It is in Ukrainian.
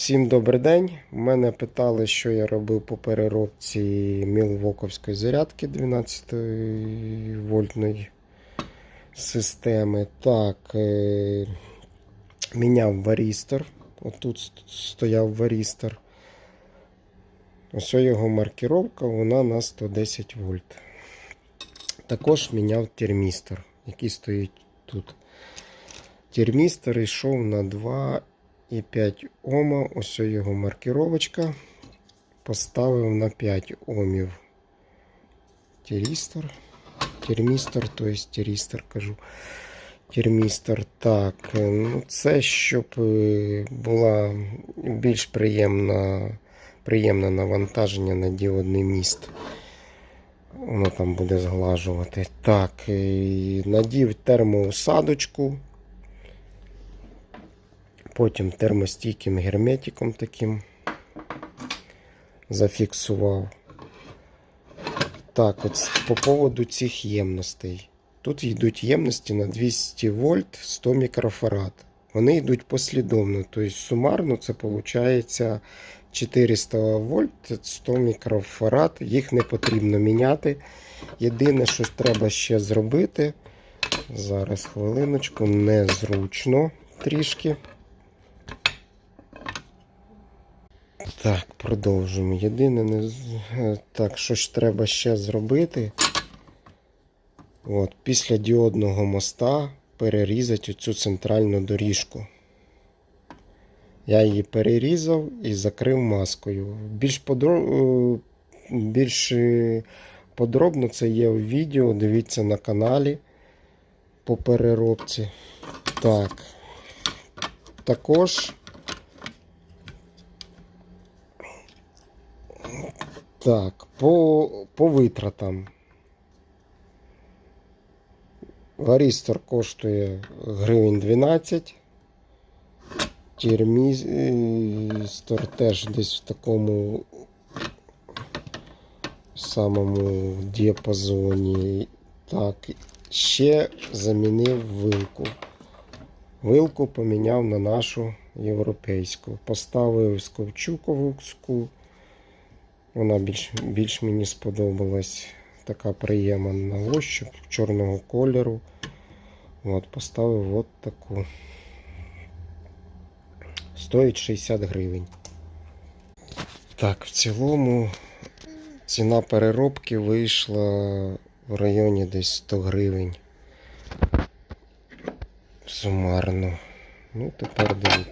Всім добрий день. Мене питали, що я робив по переробці мілвоковської зарядки 12 вольтної системи. Так, е, міняв варістор. Отут стояв варістор. Ось його маркіровка, вона на 110 вольт. Також міняв термістор, який стоїть тут. Термістор йшов на 2,5 Ома. Ось його маркіровочка. Поставив на 5 Омів. Терістор. Термістор, то є терістор, кажу. Термістор. Так, ну це щоб е, була більш приємна, приємне навантаження на діодний міст. Воно там буде зглажувати. Так, і надів термоусадочку. Потім термостійким герметиком таким зафіксував. Так, от по поводу цих ємностей. Тут йдуть ємності на 200 вольт 100 мікрофарад. Вони йдуть послідовно, тобто сумарно це виходить 400 вольт 100 мікрофарад. Їх не потрібно міняти. Єдине, що треба ще зробити, зараз хвилиночку, незручно трішки. Так, продовжуємо. Єдине, не... е, так, що ж треба ще зробити. От, після діодного моста перерізати цю центральну доріжку. Я її перерізав і закрив маскою. Більш, подро... е, більш е, подробно це є в відео. Дивіться на каналі по переробці. Так. Також. Так, по, по витратам. Варістор коштує гривень 12. Термістор теж десь в такому самому діапазоні. Так, ще замінив вилку. Вилку поміняв на нашу європейську. Поставив сковчуковську. Вона більш, більш мені сподобалась. Така приємна на ощуп чорного кольору. От, поставив от таку. Стоїть 60 гривень. Так, в цілому ціна переробки вийшла в районі десь 100 гривень. Сумарно. Ну, тепер дивіться.